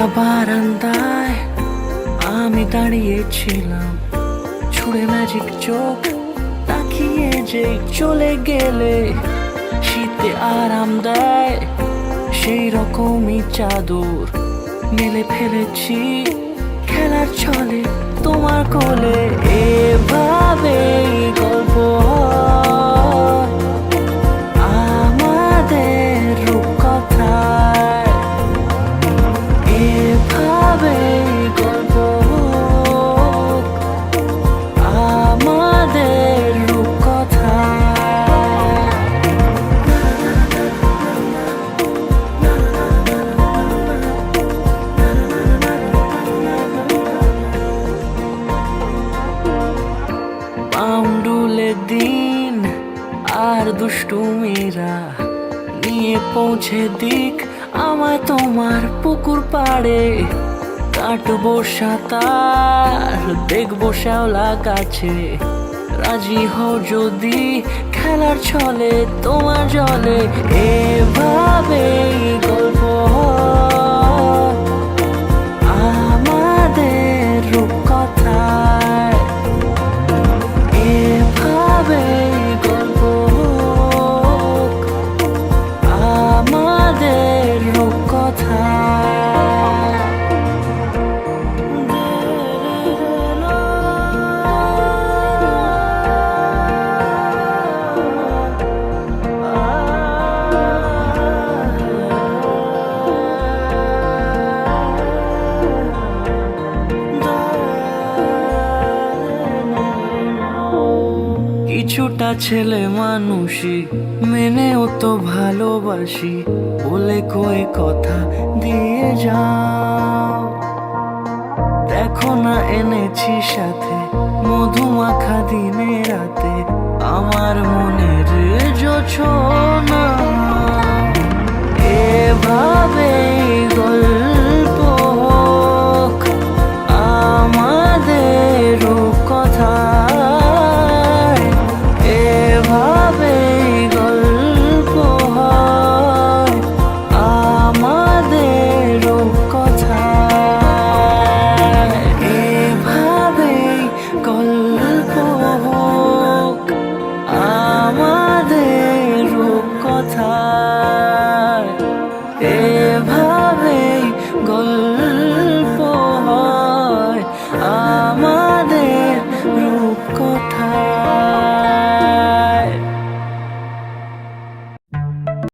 একটা বারান্দায় আমি দাঁড়িয়েছিলাম। ছুড়ে ম্যাজিক চোখ তাকিয়ে যে চলে গেলে, শীতে আরাম দেয় সেই রকমই চাদর মেলে ফেলেছি খেলার ছলে তোমার কোলে। এভাবে আর দুষ্টু মেয়েরা নিয়ে পৌঁছে দিক আমায় তোমার পুকুর পাড়ে। কাটবো সাঁতার, দেখব শ্যাওলা কাছে রাজি হও যদি খেলার ছলে তোমার জলে। এভাবেই একটা ছেলে মানুষই, মেনেও তো ভালোবাসি। বলে কয়ে কথা দিয়ে যাও। দেখো না এনেছি সাথে মধু মাখা দিনে রাতে, আমার মনের জোছ না এভাবে